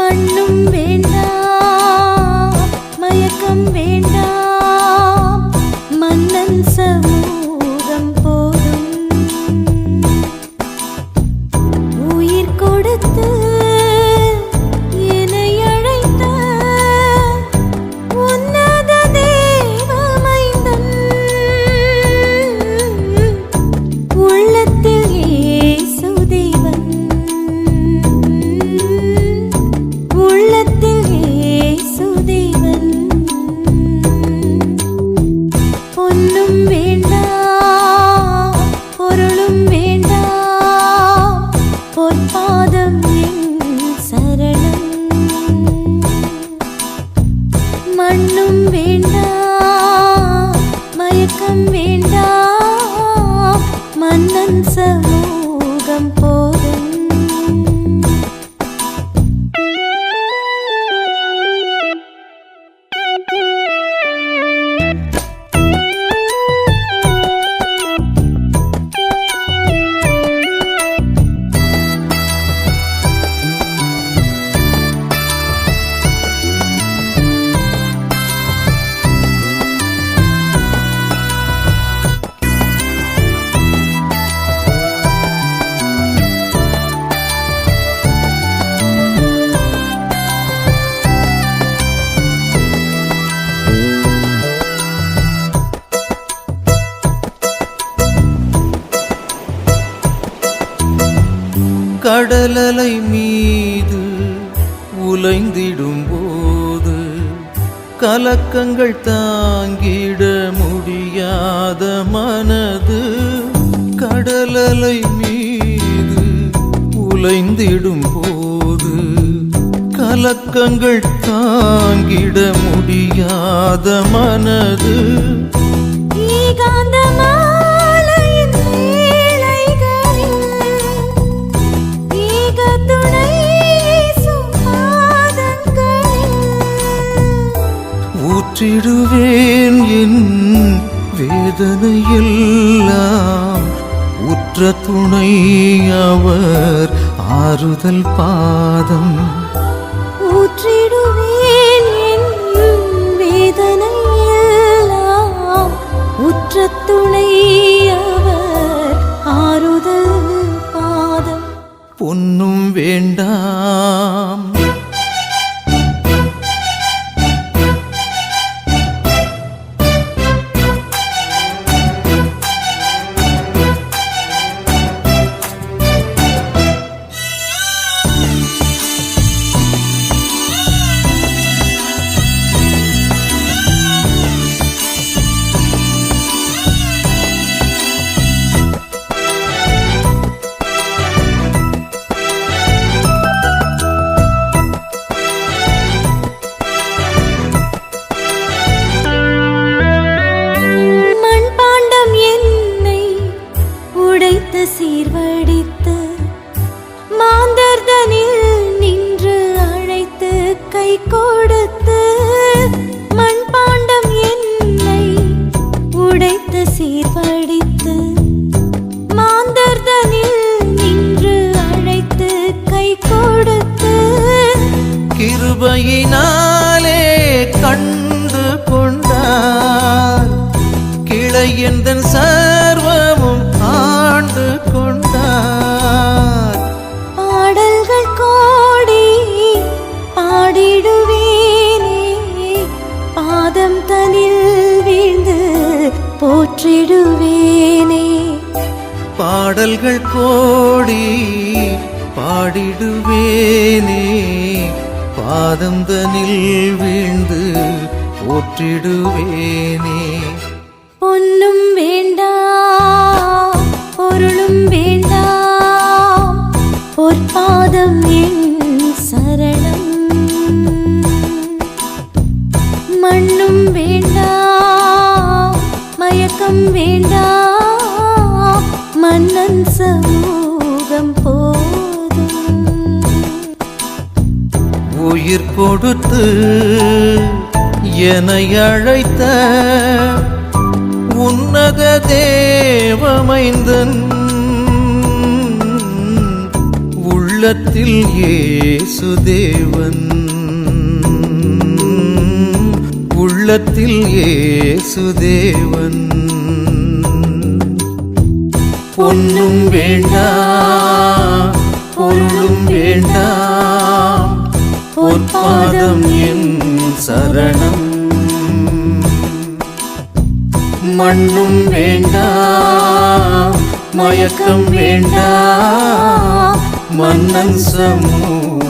மண்ணும் வேண்டாம் மயக்கம் வேண்டாம் கடலலை மீது உலைந்திடும் போது கலக்கங்கள் தாங்கிட முடியாத மனது கடலலை மீது உலைந்திடும் போது கலக்கங்கள் தாங்கிட முடியாத மனது ஏகாந்த ஊற்றிடுவேன் என் வேதனையெல்லாம். உற்ற துணை அவர் ஆறுதல் பாதம். ஊற்றிடுவேன் என் வேதனையெல்லாம். உற்ற துணை அவர் ஆறுதல் பாதம். பொன்னும் வேண்டாம் கிளையந்தன் சர்வமும் ஆண்டு கொண்டார். பாடல்கள் கோடி பாடிடுவேனே பாதம் தனில் வீழ்ந்து போற்றிடுவேனே. பாடல்கள் கோடி பாடிடுவேனே பாதம் தனில் வீழ்ந்து போற்றிடுவேனே. பொன்னும் வேண்டாம் பொருளும் வேண்டாம் பொற்பாதம் என் சரணம். மண்ணும் வேண்டாம் மயக்கம் வேண்டாம் மன்னன் சமூகம் போதும். உயிர் கொடுத்து என்னை அழைத்த உன்னத தேவமைந்தன். உள்ளத்தில் ஏசுதேவன் உள்ளத்தில் ஏசுதேவன் பொன்னும் வேண்டாம் பொருளும் வேண்டாம் பொற்பாதம் என் சரணம். மண்ணும் வேண்டாம் மயக்கம் வேண்டாம் மன்னன் சமூக